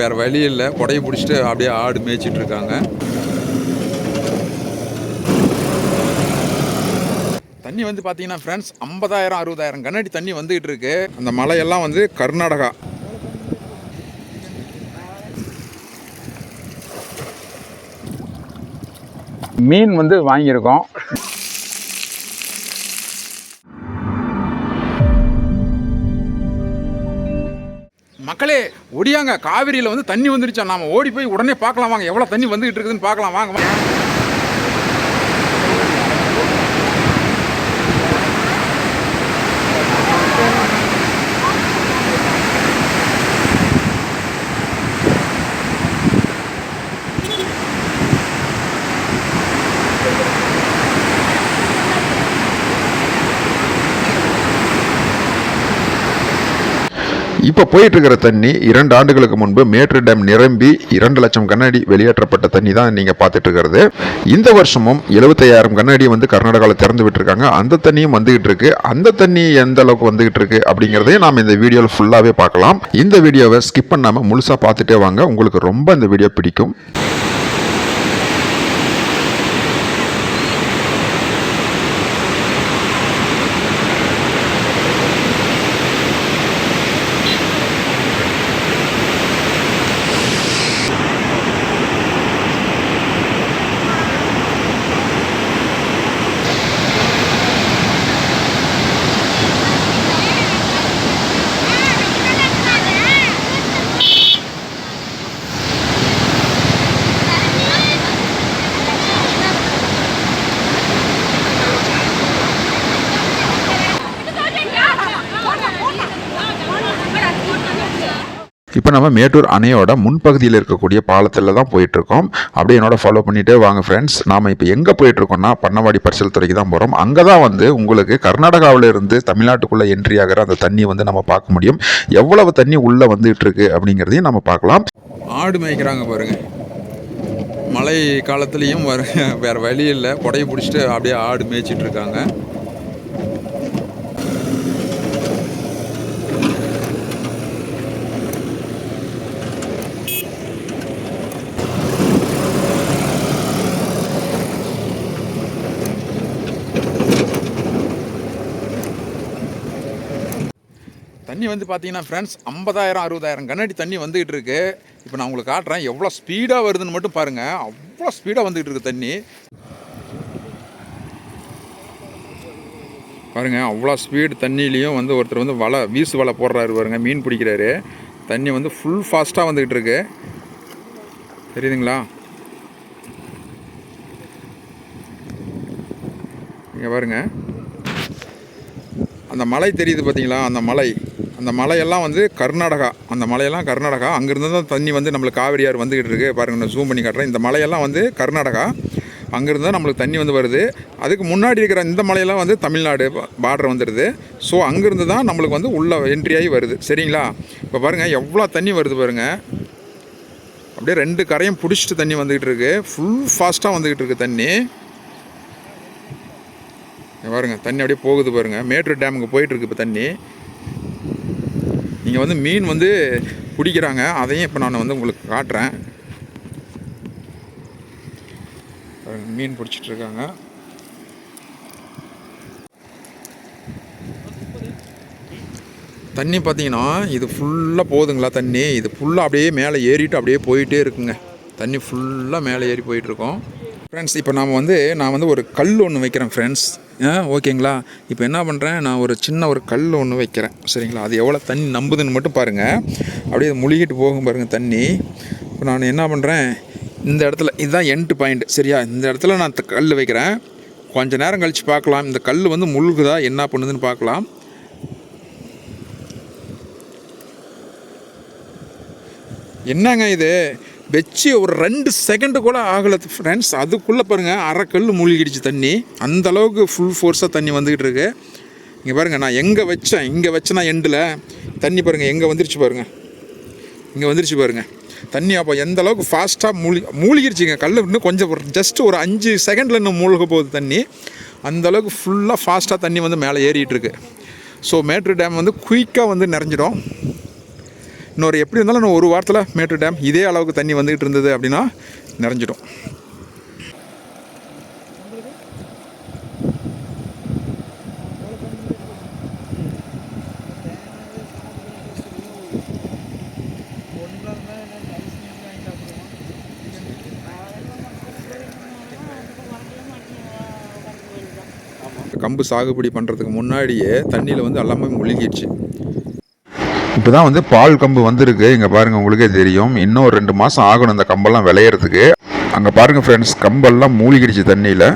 வேறு வழி இல்லை. உடைய பிடிச்சிட்டு அப்படியே ஆடு மேய்ச்சிட்டு இருக்காங்க. தண்ணி வந்து பார்த்தீங்கன்னா ஃப்ரெண்ட்ஸ் ஐம்பதாயிரம் அறுபதாயிரம் கண்ணாடி தண்ணி வந்துகிட்டு இருக்கு. அந்த மலையெல்லாம் வந்து கர்நாடகா. மீன் வந்து வாங்கியிருக்கோம். மக்களே ஒடியாங்க. காவிரியில் வந்து தண்ணி வந்துருச்சா? நாம ஓடி போய் உடனே பார்க்கலாம் வாங்க. எவ்வளோ தண்ணி வந்துகிட்டு இருக்குதுன்னு பார்க்கலாம். வாங்க. இப்போ போயிட்டு இருக்கிற தண்ணி இரண்டு ஆண்டுகளுக்கு முன்பு மேட்ரு டேம் நிரம்பி இரண்டு லட்சம் கண்ணாடி வெளியேற்றப்பட்ட தண்ணி தான் நீங்க பார்த்துட்டு இருக்கிறது இந்த வருஷமும் எழுபத்தையாயிரம் கண்ணாடி வந்து கர்நாடகாவில் திறந்து விட்டுருக்காங்க. அந்த தண்ணியும் வந்துகிட்டு இருக்கு அந்த தண்ணி எந்த அளவுக்கு வந்துகிட்டு இருக்கு அப்படிங்கிறதையும் நாம் இந்த வீடியோவில் ஃபுல்லாகவே பார்க்கலாம். இந்த வீடியோவை ஸ்கிப் பண்ணாமல் முழுசாக பார்த்துட்டே வாங்க. உங்களுக்கு ரொம்ப இந்த வீடியோ பிடிக்கும். இப்போ நம்ம மேட்டூர் அணையோட முன்பகுதியில் இருக்கக்கூடிய பாலத்தில் தான் போயிட்டுருக்கோம். அப்படியே என்னோட ஃபாலோ பண்ணிகிட்டே வாங்க ஃப்ரெண்ட்ஸ் நாம் இப்போ எங்கே போயிட்டுருக்கோம்னா பண்ணவாடி பரிசல் துறைக்கு தான் போகிறோம் அங்கே தான் வந்து உங்களுக்கு கர்நாடகாவில் இருந்து தமிழ்நாட்டுக்குள்ளே என்ட்ரி ஆகிற அந்த தண்ணி வந்து நம்ம பார்க்க முடியும். எவ்வளவு தண்ணி உள்ளே வந்துட்டு இருக்கு அப்படிங்கிறதையும் நம்ம பார்க்கலாம். ஆடு மேய்க்கிறாங்க பாருங்க. மழை காலத்துலேயும் வர வேறு வழி இல்லை. கொடையை பிடிச்சிட்டு அப்படியே ஆடு மேய்ச்சிட்டு இருக்காங்க தண்ணி வந்து பார்த்தீங்கன்னா ஃப்ரெண்ட்ஸ் ஐம்பதாயிரம் அறுபதாயிரம் கண்ணாடி தண்ணி வந்துகிட்டு இருக்கு. இப்போ நான் உங்களுக்கு காட்டுறேன் எவ்வளோ ஸ்பீடாக வருதுன்னு மட்டும் பாருங்கள் அவ்வளோ ஸ்பீடாக வந்துகிட்டு இருக்கு தண்ணி. பாருங்க அவ்வளோ ஸ்பீடு தண்ணியிலையும் வந்து ஒருத்தர் வந்து வலை வீசு வலை போடுறாரு பாருங்க மீன் பிடிக்கிறாரு. தண்ணி வந்து ஃபுல் ஃபாஸ்ட்டாக வந்துக்கிட்டு இருக்கு. தெரியுதுங்களா? இங்கே பாருங்க. அந்த மலை தெரியுது பார்த்தீங்களா அந்த மலை. அந்த மலையெல்லாம் வந்து கர்நாடகா அந்த மலையெல்லாம் கர்நாடகா. அங்கேருந்து தான் தண்ணி வந்து நம்மளுக்கு காவிரியார் ஆறு வந்துக்கிட்டு இருக்குது பாருங்க நான் ஜூம் பண்ணி காட்டுறேன். இந்த மலையெல்லாம் வந்து கர்நாடகா. அங்கேருந்து தான் நம்மளுக்கு தண்ணி வந்து வருது. அதுக்கு முன்னாடி இருக்கிற இந்த மலையெல்லாம் வந்து தமிழ்நாடு பார்டர் வந்துடுது ஸோ அங்கேருந்து தான் நம்மளுக்கு வந்து உள்ளே என்ட்ரி ஆகி வருது. சரிங்களா? இப்போ பாருங்கள் எவ்வளோ தண்ணி வருது பாருங்கள் அப்படியே ரெண்டு கரையும் பிடிச்சிட்டு தண்ணி வந்துக்கிட்டு இருக்கு. ஃபுல் ஃபாஸ்ட்டாக வந்துக்கிட்டு இருக்கு தண்ணி. பாருங்கள் பாருங்க தண்ணி அப்படியே போகுது பாருங்கள் மேட்டூர் டேமுக்கு போயிட்டுருக்கு இப்போ தண்ணி. நீங்கள் வந்து மீன் வந்து பிடிக்கிறாங்க. அதையும் இப்போ நான் வந்து உங்களுக்கு காட்டுறேன். மீன் பிடிச்சிட்டு இருக்காங்க. தண்ணி பார்த்தீங்கன்னா இது ஃபுல்லாக போகுதுங்களா தண்ணி? இது ஃபுல்லாக அப்படியே மேலே ஏறிட்டு அப்படியே போயிட்டே இருக்குங்க. தண்ணி ஃபுல்லாக மேலே ஏறி போயிட்டுருக்கோம் இருக்கோம். ஃப்ரெண்ட்ஸ் இப்போ நாம் வந்து நான் வந்து ஒரு கல் ஒன்று வைக்கிறேன் ஃப்ரெண்ட்ஸ் ஆ ஓகேங்களா? இப்போ என்ன பண்ணுறேன் நான் ஒரு சின்ன ஒரு கல் ஒன்று வைக்கிறேன். சரிங்களா? அது எவ்வளோ தண்ணி நம்புதுன்னு மட்டும் பாருங்கள் அப்படியே முழுகிட்டு போகும் பாருங்கள் தண்ணி. இப்போ நான் என்ன பண்ணுறேன் இந்த இடத்துல இதுதான் எண்ட் பாயிண்ட் சரியா? இந்த இடத்துல நான் கல் வைக்கிறேன். கொஞ்ச நேரம் கழித்து பார்க்கலாம். இந்த கல் வந்து முழுகுதா? என்ன பண்ணுதுன்னு பார்க்கலாம். என்னங்க இது? வச்சு ஒரு ரெண்டு செகண்டு கூட ஆகலை ஃப்ரெண்ட்ஸ் அதுக்குள்ளே பாருங்கள் அரை கல் மூழ்கிடுச்சு தண்ணி. அந்த அளவுக்கு ஃபுல் ஃபோர்ஸாக தண்ணி வந்துக்கிட்டு இருக்கு. இங்கே பாருங்கள் நான் எங்கே வச்சேன்? இங்கே வச்சேன்னா எண்டில் தண்ணி பாருங்கள் எங்கே வந்துருச்சு பாருங்கள் இங்கே வந்துருச்சு பாருங்கள் தண்ணி அப்போ எந்த அளவுக்கு ஃபாஸ்ட்டாக மூழ்கி மூழ்கிருச்சுங்க கல் இன்னும் கொஞ்சம் ஜஸ்ட் ஒரு அஞ்சு செகண்டில் இன்னும் மூழ்க போகுது தண்ணி. அந்த அளவுக்கு ஃபுல்லாக ஃபாஸ்ட்டாக தண்ணி வந்து மேலே ஏறிட்டு இருக்கு. ஸோ மேட்ரு டேம் வந்து குயிக்காக வந்து நிறைஞ்சிடும். இன்னொரு எப்படி இருந்தாலும் இன்னும் ஒரு வாரத்தில் மேட்டூர் டேம் இதே அளவுக்கு தண்ணி வந்துக்கிட்டு இருந்தது அப்படின்னா நிறைஞ்சிடும். கம்பு சாகுபடி பண்ணுறதுக்கு முன்னாடியே தண்ணியில் வந்து எல்லாமே முழுகிடுச்சு இப்போ தான் வந்து பால் கம்பு வந்திருக்கு. இங்கே பாருங்கள் உங்களுக்கே தெரியும். இன்னும் ஒரு ரெண்டு மாதம் ஆகணும் இந்த கம்பெல்லாம் விளையிறதுக்கு. அங்கே பாருங்கள் ஃப்ரெண்ட்ஸ் கம்பெல்லாம் மூழ்கிடுச்சு தண்ணியில்.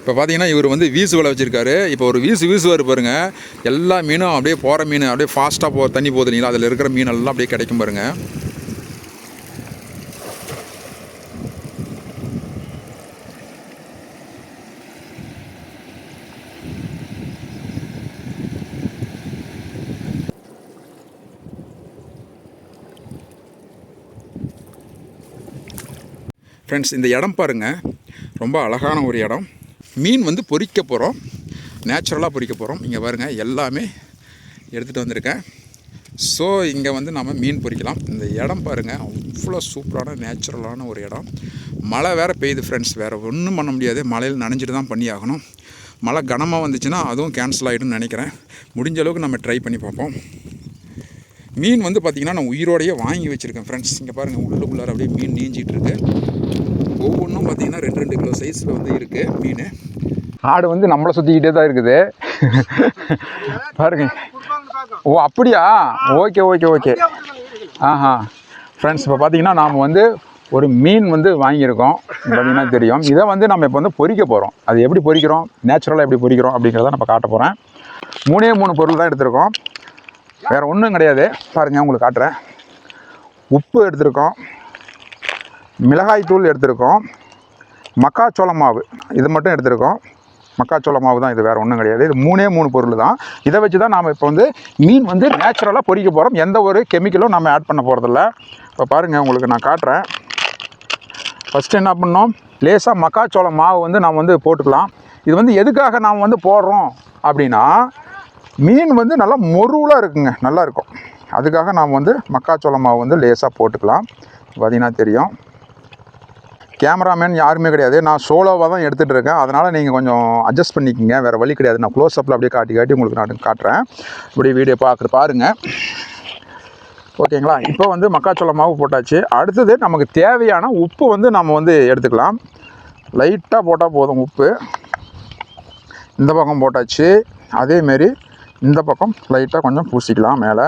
இப்போ பார்த்தீங்கன்னா இவர் வந்து வீசு வலை வச்சிருக்காரு. இப்போ ஒரு வீசு வீசுவார் பாருங்க. எல்லா மீனும் அப்படியே போகிற மீன் அப்படியே ஃபாஸ்ட்டாக போ தண்ணி போகுது இல்லைங்களா? அதில் இருக்கிற மீன் எல்லாம் அப்படியே கிடைக்கும் பாருங்கள் ஃப்ரெண்ட்ஸ் இந்த இடம் பாருங்கள் ரொம்ப அழகான ஒரு இடம். மீன் வந்து பொறிக்க போகிறோம் நேச்சுரலாக பொறிக்க போகிறோம் இங்கே பாருங்கள் எல்லாமே எடுத்துகிட்டு வந்திருக்கேன். ஸோ இங்கே வந்து நம்ம மீன் பொறிக்கலாம். இந்த இடம் பாருங்கள் அவ்வளோ சூப்பரான நேச்சுரலான ஒரு இடம். மழை வேறு பெய்யுது ஃப்ரெண்ட்ஸ் வேறு ஒன்றும் பண்ண முடியாது. மழையில் நனைஞ்சிட்டு தான் பண்ணி ஆகணும். மழை கனமாக வந்துச்சுன்னா அதுவும் கேன்சல் ஆகிடும்னு நினைக்கிறேன். முடிஞ்ச அளவுக்கு நம்ம ட்ரை பண்ணி பார்ப்போம். மீன் வந்து பார்த்திங்கன்னா நான் உயிரோடையே வாங்கி வச்சுருக்கேன் ஃப்ரெண்ட்ஸ் இங்கே பாருங்கள் உள்ளுக்குள்ளார அப்படியே மீன் நீஞ்சிட்டு இருக்கு. ஒவ்வொன்றும் பார்த்திங்கன்னா ரெண்டு ரெண்டு கிலோ சைஸில் வந்து இருக்குது மீன். ஆடு வந்து நம்மளை சுற்றிக்கிட்டே தான் இருக்குது. பாருங்க. ஓ அப்படியா? Okay okay okay. ஆஹா. ஃப்ரெண்ட்ஸ் இப்போ பார்த்தீங்கன்னா நாம் வந்து ஒரு மீன் வந்து வாங்கியிருக்கோம். பார்த்தீங்கன்னா தெரியும்? இதை வந்து நம்ம இப்போ வந்து பொறிக்க போகிறோம் அது எப்படி பொறிக்கிறோம்? நேச்சுரலாக எப்படி பொறிக்கிறோம் அப்படிங்கிறத நம்ம காட்ட போகிறேன் மூணே மூணு பொருள் தான் எடுத்திருக்கோம். வேறு ஒன்றும் கிடையாது. பாருங்கள் உங்களுக்கு காட்டுறேன். உப்பு எடுத்திருக்கோம். மிளகாய் தூள் எடுத்திருக்கோம். மக்காச்சோள மாவு இது மட்டும் எடுத்திருக்கோம். மக்காச்சோள மாவு தான் இது வேறு ஒன்றும் கிடையாது. இது மூணே மூணு பொருள் தான். இதை வச்சு தான் நாம் இப்போ வந்து மீன் வந்து நேச்சுரலாக பொறிக்க போகிறோம் எந்த ஒரு கெமிக்கலும் நம்ம ஆட் பண்ண போகிறதில்ல இப்போ பாருங்கள் உங்களுக்கு நான் காட்டுறேன். ஃபஸ்ட்டு என்ன பண்ணோம்? லேசாக மக்காச்சோள மாவு வந்து நாம் வந்து போட்டுக்கலாம். இது வந்து எதுக்காக நாம் வந்து போடுறோம் அப்படின்னா மீன் வந்து நல்லா மொருவலாக இருக்குங்க நல்லா இருக்கும். அதுக்காக நாம் வந்து மக்காச்சோள மாவு வந்து லேசாக போட்டுக்கலாம். பார்த்தீங்கன்னா தெரியும். கேமராமேன் யாருமே கிடையாது. நான் சோலோவாக தான் எடுத்துகிட்டு இருக்கேன். அதனால் நீங்கள் கொஞ்சம் அட்ஜஸ்ட் பண்ணிக்கோங்க. வேறு வழி கிடையாது. நான் க்ளோஸ் அப்பில் அப்படியே காட்டி காட்டி உங்களுக்கு நான் காட்டுறேன். இப்படி வீடியோ பார்க்குற பாருங்கள் ஓகேங்களா? இப்போ வந்து மக்காச்சோள மாவு போட்டாச்சு. அடுத்தது நமக்கு தேவையான உப்பு வந்து நம்ம வந்து எடுத்துக்கலாம். லைட்டாக போட்டால் போதும் உப்பு. இந்த பக்கம் போட்டாச்சு. அதேமாரி இந்த பக்கம் லைட்டாக கொஞ்சம் பூசிக்கலாம் மேலே.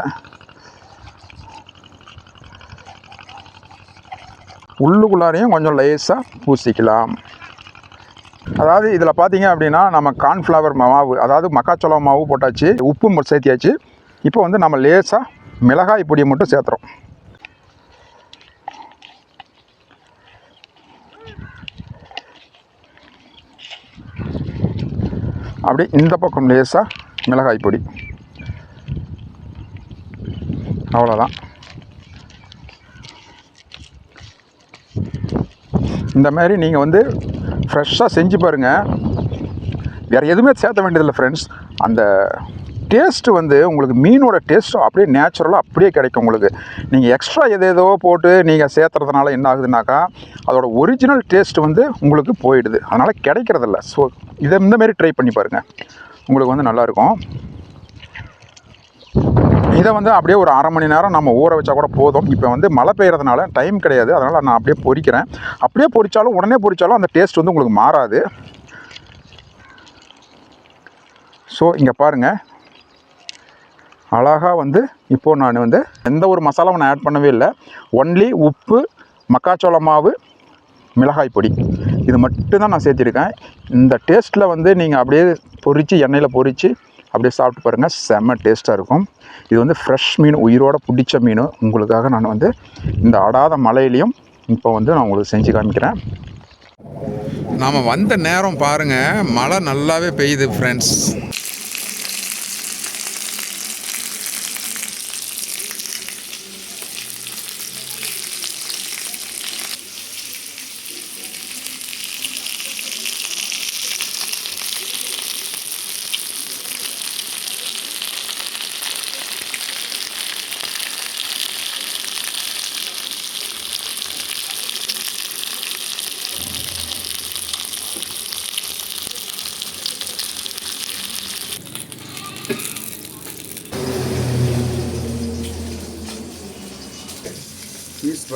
உள்ளுக்குள்ளாரையும் கொஞ்சம் லேசாக பூசிக்கலாம். அதாவது இதில் பார்த்தீங்க அப்படின்னா நம்ம கார்ன்ஃப்ளவர் மாவு அதாவது மக்காச்சோளம் மாவு போட்டாச்சு உப்பு சேர்த்தியாச்சு. இப்போ வந்து நம்ம லேசாக மிளகாய் பொடியை மட்டும் சேர்த்துறோம். அப்படி இந்த பக்கம் லேசாக மிளகாய் பொடி அவ்வளோதான். இந்த மாதிரி நீங்கள் வந்து ஃப்ரெஷ்ஷாக செஞ்சு பாருங்கள் வேறு எதுவுமே சேர்த்த வேண்டியதில்லை ஃப்ரெண்ட்ஸ் அந்த டேஸ்ட்டு வந்து உங்களுக்கு மீனோட டேஸ்ட்டும் அப்படியே நேச்சுரலாக அப்படியே கிடைக்கும் உங்களுக்கு. நீங்கள் எக்ஸ்ட்ரா எதேதோ போட்டு நீங்கள் சேர்த்துறதுனால என்ன ஆகுதுனாக்கா அதோட ஒரிஜினல் டேஸ்ட் வந்து உங்களுக்கு போயிடுது. அதனால் கிடைக்கிறதில்ல. ஸோ இதை இந்த மாதிரி ட்ரை பண்ணி பாருங்கள் உங்களுக்கு வந்து நல்லாயிருக்கும். இதை வந்து அப்படியே ஒரு அரை மணி நேரம் நம்ம ஊற வச்சா கூட போதும். இப்போ வந்து மழை பெய்யறதுனால டைம் கிடையாது. அதனால் நான் அப்படியே பொரிக்கிறேன். அப்படியே பொறிச்சாலும் உடனே பொறிச்சாலும் அந்த டேஸ்ட் வந்து உங்களுக்கு மாறாது. ஸோ இங்கே பாருங்கள் அழகாக வந்து இப்போது நான் வந்து எந்த ஒரு மசாலாவும் நான் ஆட் பண்ணவே இல்லை. ஒன்லி உப்பு மக்காச்சோள மாவு மிளகாய் பொடி. இது மட்டும் தான் நான் சேர்த்துருக்கேன். இந்த டேஸ்ட்டில் வந்து நீங்கள் அப்படியே பொரித்து எண்ணெயில் பொரித்து அப்படியே சாப்பிட்டு பாருங்கள் செம்ம டேஸ்ட்டாக இருக்கும். இது வந்து ஃப்ரெஷ் மீன் உயிரோட பிடிச்ச மீன். உங்களுக்காக நான் வந்து இந்த அடாத மலையிலையும் இப்போ வந்து நான் உங்களுக்கு செஞ்சு காமிக்கிறேன். நாம் வந்த நேரம் பாருங்கள் மழை நல்லாவே பெய்யுது ஃப்ரெண்ட்ஸ்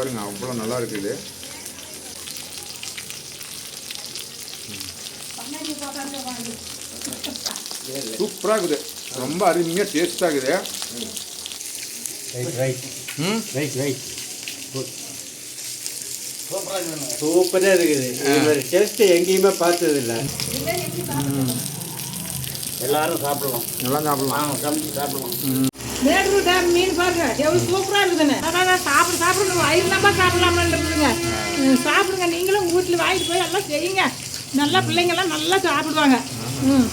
பாருங்க அவ்வளோ நல்லா இருக்குது சூப்பராக இருக்குது. ரொம்ப அருமையாக டேஸ்ட்டாக இருக்குது. ரைட் ரைட் ம்? ரைட் ரைட் சூப்பராக இருக்குது. இது மாதிரி டேஸ்ட் எங்கேயுமே பார்த்தது இல்லை எல்லாரும் சாப்பிடலாம். எல்லாம் சாப்பிடலாம். சமைச்சு சாப்பிடலாம். மேட்டூர் டேம் மீன் பாருங்க எவ்வளோ சூப்பராக இருக்குதுன்னு. அதான் சாப்பிட சாப்பிடணும் வயிறு நம்ம சாப்பிடலாம்னு சாப்பிடுங்க. நீங்களும் உங்கள் வீட்டில் வாங்கிட்டு போய் எல்லாம் செய்யுங்க. நல்லா பிள்ளைங்கள்லாம் நல்லா சாப்பிடுவாங்க. ம்.